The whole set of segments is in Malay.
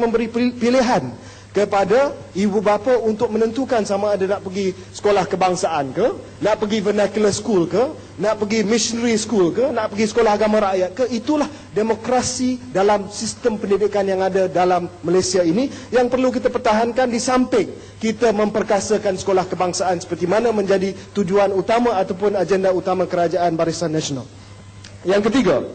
memberi pilihan kepada ibu bapa untuk menentukan sama ada nak pergi sekolah kebangsaan ke, nak pergi vernacular school ke, nak pergi missionary school ke, nak pergi sekolah agama rakyat ke, itulah demokrasi dalam sistem pendidikan yang ada dalam Malaysia ini yang perlu kita pertahankan di samping kita memperkasakan sekolah kebangsaan seperti mana menjadi tujuan utama ataupun agenda utama kerajaan Barisan Nasional. Yang ketiga,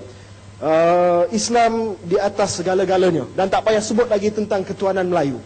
uh, Islam di atas segala-galanya dan tak payah sebut lagi tentang ketuanan Melayu.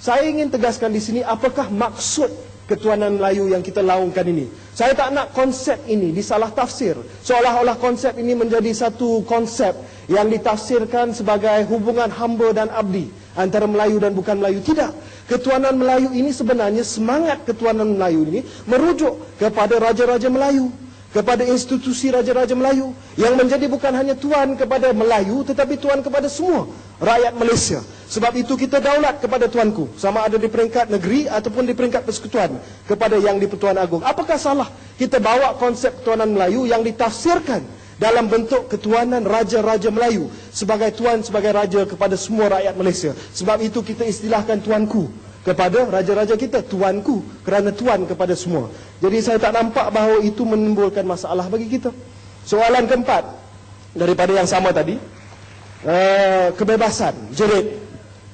Saya ingin tegaskan di sini apakah maksud ketuanan Melayu yang kita laungkan ini. Saya tak nak konsep ini disalah tafsir. Seolah-olah konsep ini menjadi satu konsep yang ditafsirkan sebagai hubungan hamba dan abdi antara Melayu dan bukan Melayu. Tidak. Ketuanan Melayu ini sebenarnya semangat ketuanan Melayu ini merujuk kepada raja-raja Melayu kepada institusi Raja-Raja Melayu yang menjadi bukan hanya tuan kepada Melayu tetapi tuan kepada semua rakyat Malaysia. Sebab itu kita daulat kepada tuanku sama ada di peringkat negeri ataupun di peringkat persekutuan kepada yang di Pertuan Agong. Apakah salah kita bawa konsep ketuanan Melayu yang ditafsirkan dalam bentuk ketuanan Raja-Raja Melayu sebagai tuan sebagai raja kepada semua rakyat Malaysia. Sebab itu kita istilahkan tuanku kepada raja-raja kita tuanku kerana tuan kepada semua. Jadi saya tak nampak bahawa itu menimbulkan masalah bagi kita. Soalan keempat daripada yang sama tadi uh, kebebasan jerit.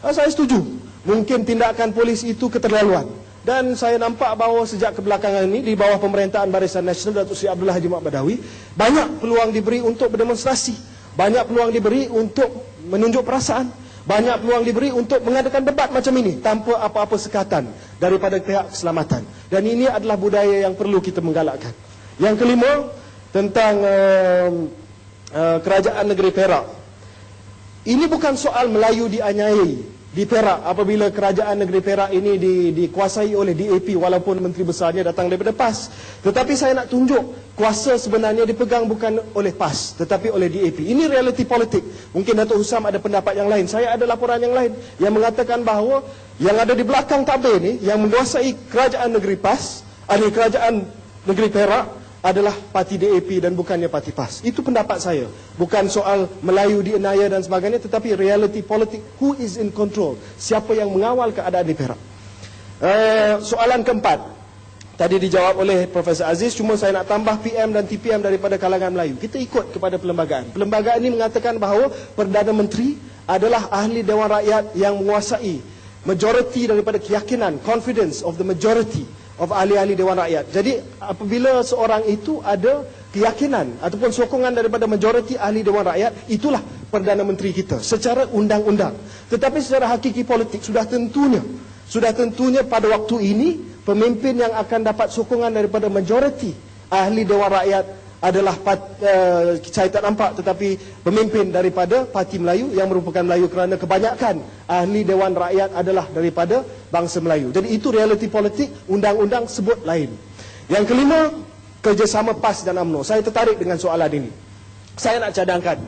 Uh, saya setuju. Mungkin tindakan polis itu keterlaluan. Dan saya nampak bahawa sejak kebelakangan ini di bawah pemerintahan Barisan Nasional Datuk Seri Abdullah Haji Mak Badawi banyak peluang diberi untuk berdemonstrasi, banyak peluang diberi untuk menunjuk perasaan, banyak peluang diberi untuk mengadakan debat macam ini tanpa apa-apa sekatan daripada pihak keselamatan. Dan ini adalah budaya yang perlu kita menggalakkan. Yang kelima, tentang uh, uh, kerajaan negeri Perak. Ini bukan soal Melayu dianyai di Perak apabila kerajaan negeri Perak ini di, dikuasai oleh DAP walaupun menteri besarnya datang daripada PAS. Tetapi saya nak tunjuk kuasa sebenarnya dipegang bukan oleh PAS tetapi oleh DAP. Ini realiti politik. Mungkin Datuk Husam ada pendapat yang lain. Saya ada laporan yang lain yang mengatakan bahawa yang ada di belakang tabir ini yang menguasai kerajaan negeri PAS, ini kerajaan negeri Perak adalah parti DAP dan bukannya parti PAS. Itu pendapat saya. Bukan soal Melayu di Enaya dan sebagainya, tetapi reality politik, who is in control? Siapa yang mengawal keadaan di Perak? Uh, soalan keempat, tadi dijawab oleh Profesor Aziz, cuma saya nak tambah PM dan TPM daripada kalangan Melayu. Kita ikut kepada perlembagaan. Perlembagaan ini mengatakan bahawa Perdana Menteri adalah ahli Dewan Rakyat yang menguasai majoriti daripada keyakinan, confidence of the majority of ahli-ahli Dewan Rakyat. Jadi apabila seorang itu ada keyakinan ataupun sokongan daripada majoriti ahli Dewan Rakyat, itulah Perdana Menteri kita secara undang-undang. Tetapi secara hakiki politik sudah tentunya, sudah tentunya pada waktu ini pemimpin yang akan dapat sokongan daripada majoriti ahli Dewan Rakyat adalah uh, saya tak nampak tetapi pemimpin daripada Parti Melayu yang merupakan Melayu kerana kebanyakan ahli Dewan Rakyat adalah daripada bangsa Melayu. Jadi itu realiti politik, undang-undang sebut lain. Yang kelima, kerjasama PAS dan UMNO. Saya tertarik dengan soalan ini. Saya nak cadangkan,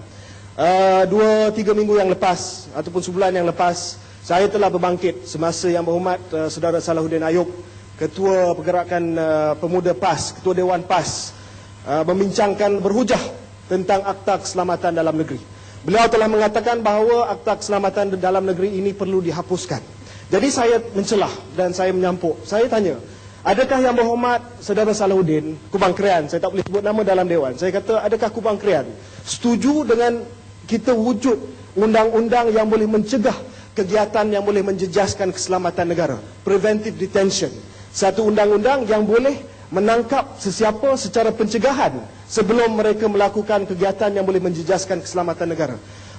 uh, dua, tiga minggu yang lepas ataupun sebulan yang lepas, saya telah berbangkit semasa yang berhormat uh, Saudara Salahuddin Ayub, Ketua Pergerakan uh, Pemuda PAS, Ketua Dewan PAS, Uh, membincangkan berhujah tentang akta keselamatan dalam negeri. Beliau telah mengatakan bahawa akta keselamatan dalam negeri ini perlu dihapuskan. Jadi saya mencelah dan saya menyampuk. Saya tanya, adakah yang berhormat Saudara Salahuddin, Kubang Krian, saya tak boleh sebut nama dalam Dewan. Saya kata, adakah Kubang Krian setuju dengan kita wujud undang-undang yang boleh mencegah kegiatan yang boleh menjejaskan keselamatan negara. Preventive detention. Satu undang-undang yang boleh menangkap sesiapa secara pencegahan sebelum mereka melakukan kegiatan yang boleh menjejaskan keselamatan negara.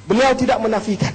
Beliau tidak menafikan.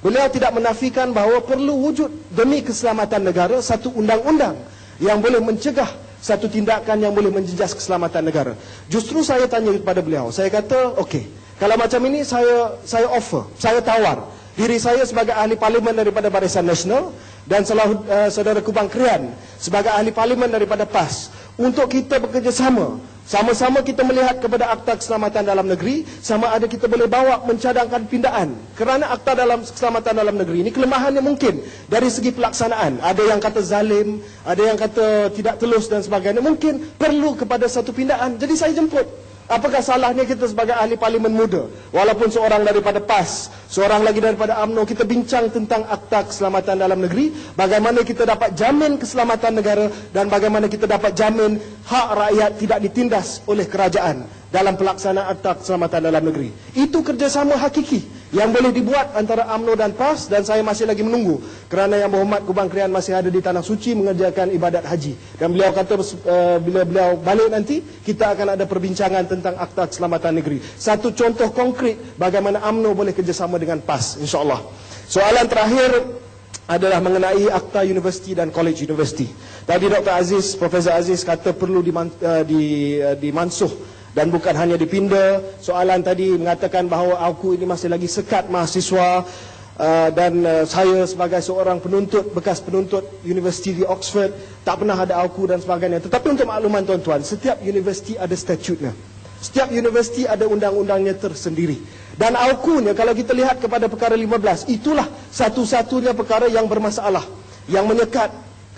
Beliau tidak menafikan bahawa perlu wujud demi keselamatan negara satu undang-undang yang boleh mencegah satu tindakan yang boleh menjejas keselamatan negara. Justru saya tanya kepada beliau, saya kata, okey, kalau macam ini saya saya offer, saya tawar diri saya sebagai ahli parlimen daripada Barisan Nasional dan uh, saudara Kubang Krian sebagai ahli parlimen daripada PAS untuk kita bekerjasama. Sama-sama kita melihat kepada akta keselamatan dalam negeri, sama ada kita boleh bawa mencadangkan pindaan. Kerana akta dalam keselamatan dalam negeri ini kelemahannya mungkin dari segi pelaksanaan. Ada yang kata zalim, ada yang kata tidak telus dan sebagainya. Mungkin perlu kepada satu pindaan. Jadi saya jemput Apakah salahnya kita sebagai ahli parlimen muda? Walaupun seorang daripada PAS Seorang lagi daripada AMNO Kita bincang tentang akta keselamatan dalam negeri Bagaimana kita dapat jamin keselamatan negara Dan bagaimana kita dapat jamin Hak rakyat tidak ditindas oleh kerajaan Dalam pelaksanaan akta keselamatan dalam negeri Itu kerjasama hakiki yang boleh dibuat antara AMNO dan PAS dan saya masih lagi menunggu kerana yang berhormat Kubang Krian masih ada di Tanah Suci mengerjakan ibadat haji dan beliau kata uh, bila beliau balik nanti kita akan ada perbincangan tentang Akta Keselamatan Negeri satu contoh konkret bagaimana AMNO boleh kerjasama dengan PAS insyaAllah soalan terakhir adalah mengenai akta universiti dan college universiti. Tadi Dr. Aziz, Profesor Aziz kata perlu diman, uh, di, uh, dimansuh dan bukan hanya dipinda soalan tadi mengatakan bahawa aku ini masih lagi sekat mahasiswa uh, dan uh, saya sebagai seorang penuntut bekas penuntut universiti di Oxford tak pernah ada aku dan sebagainya. Tetapi untuk makluman tuan-tuan setiap universiti ada statutnya setiap universiti ada undang-undangnya tersendiri. Dan aukunya kalau kita lihat kepada perkara 15 itulah satu-satunya perkara yang bermasalah yang menyekat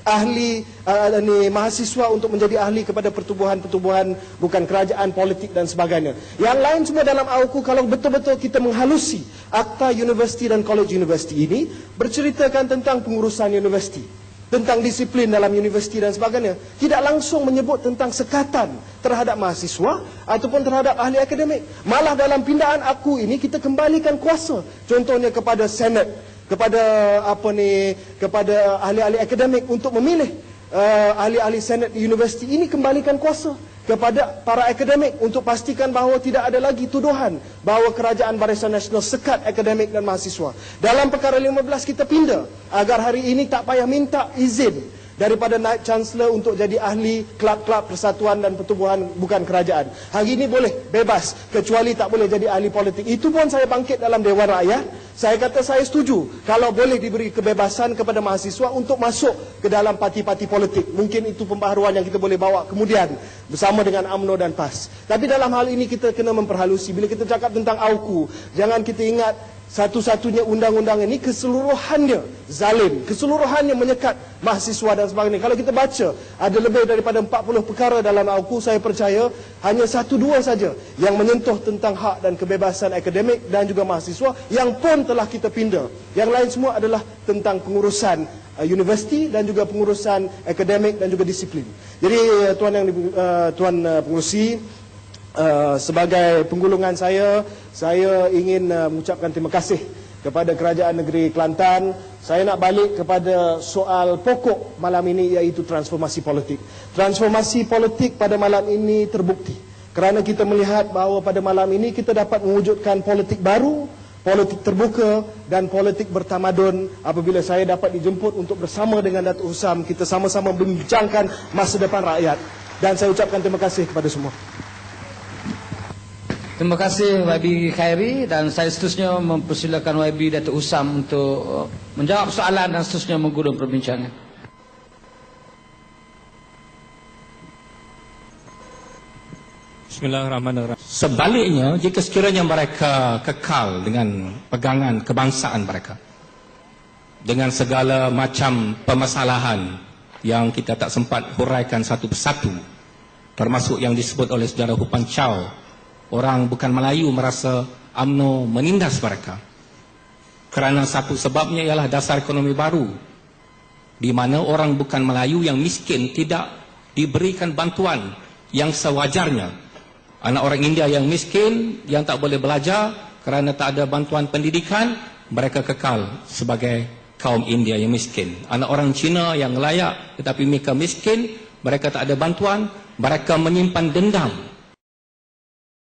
ahli uh, ni mahasiswa untuk menjadi ahli kepada pertubuhan-pertubuhan bukan kerajaan politik dan sebagainya. Yang lain semua dalam auku kalau betul-betul kita menghalusi akta universiti dan college universiti ini berceritakan tentang pengurusan universiti tentang disiplin dalam universiti dan sebagainya. Tidak langsung menyebut tentang sekatan terhadap mahasiswa ataupun terhadap ahli akademik. Malah dalam pindaan aku ini kita kembalikan kuasa contohnya kepada senat kepada apa ni kepada ahli-ahli akademik untuk memilih uh, ahli-ahli senat universiti ini kembalikan kuasa kepada para akademik untuk pastikan bahawa tidak ada lagi tuduhan bahawa kerajaan Barisan Nasional sekat akademik dan mahasiswa. Dalam perkara 15 kita pindah agar hari ini tak payah minta izin daripada naik chancellor untuk jadi ahli kelab-kelab persatuan dan pertubuhan bukan kerajaan. Hari ini boleh bebas kecuali tak boleh jadi ahli politik. Itu pun saya bangkit dalam Dewan Rakyat. Saya kata saya setuju kalau boleh diberi kebebasan kepada mahasiswa untuk masuk ke dalam parti-parti politik. Mungkin itu pembaharuan yang kita boleh bawa kemudian bersama dengan AMNO dan PAS. Tapi dalam hal ini kita kena memperhalusi. Bila kita cakap tentang AUKU, jangan kita ingat satu-satunya undang-undang ini keseluruhannya zalim, keseluruhannya menyekat mahasiswa dan sebagainya. Kalau kita baca, ada lebih daripada 40 perkara dalam Al-Quran, saya percaya hanya satu dua saja yang menyentuh tentang hak dan kebebasan akademik dan juga mahasiswa yang pun telah kita pindah. Yang lain semua adalah tentang pengurusan uh, universiti dan juga pengurusan akademik dan juga disiplin. Jadi uh, tuan yang uh, tuan uh, pengurusi uh, sebagai penggulungan saya saya ingin uh, mengucapkan terima kasih kepada kerajaan negeri Kelantan. Saya nak balik kepada soal pokok malam ini iaitu transformasi politik. Transformasi politik pada malam ini terbukti. Kerana kita melihat bahawa pada malam ini kita dapat mewujudkan politik baru, politik terbuka dan politik bertamadun apabila saya dapat dijemput untuk bersama dengan Datuk Husam kita sama-sama membincangkan masa depan rakyat. Dan saya ucapkan terima kasih kepada semua. Terima kasih YB Khairi dan saya seterusnya mempersilakan YB Datuk Usam untuk uh, menjawab soalan dan seterusnya menggulung perbincangan. Bismillahirrahmanirrahim. Sebaliknya, jika sekiranya mereka kekal dengan pegangan kebangsaan mereka, dengan segala macam permasalahan yang kita tak sempat huraikan satu persatu, termasuk yang disebut oleh saudara Hupan Chow orang bukan Melayu merasa UMNO menindas mereka. Kerana satu sebabnya ialah dasar ekonomi baru. Di mana orang bukan Melayu yang miskin tidak diberikan bantuan yang sewajarnya. Anak orang India yang miskin, yang tak boleh belajar kerana tak ada bantuan pendidikan, mereka kekal sebagai kaum India yang miskin. Anak orang Cina yang layak tetapi mereka miskin, mereka tak ada bantuan, mereka menyimpan dendam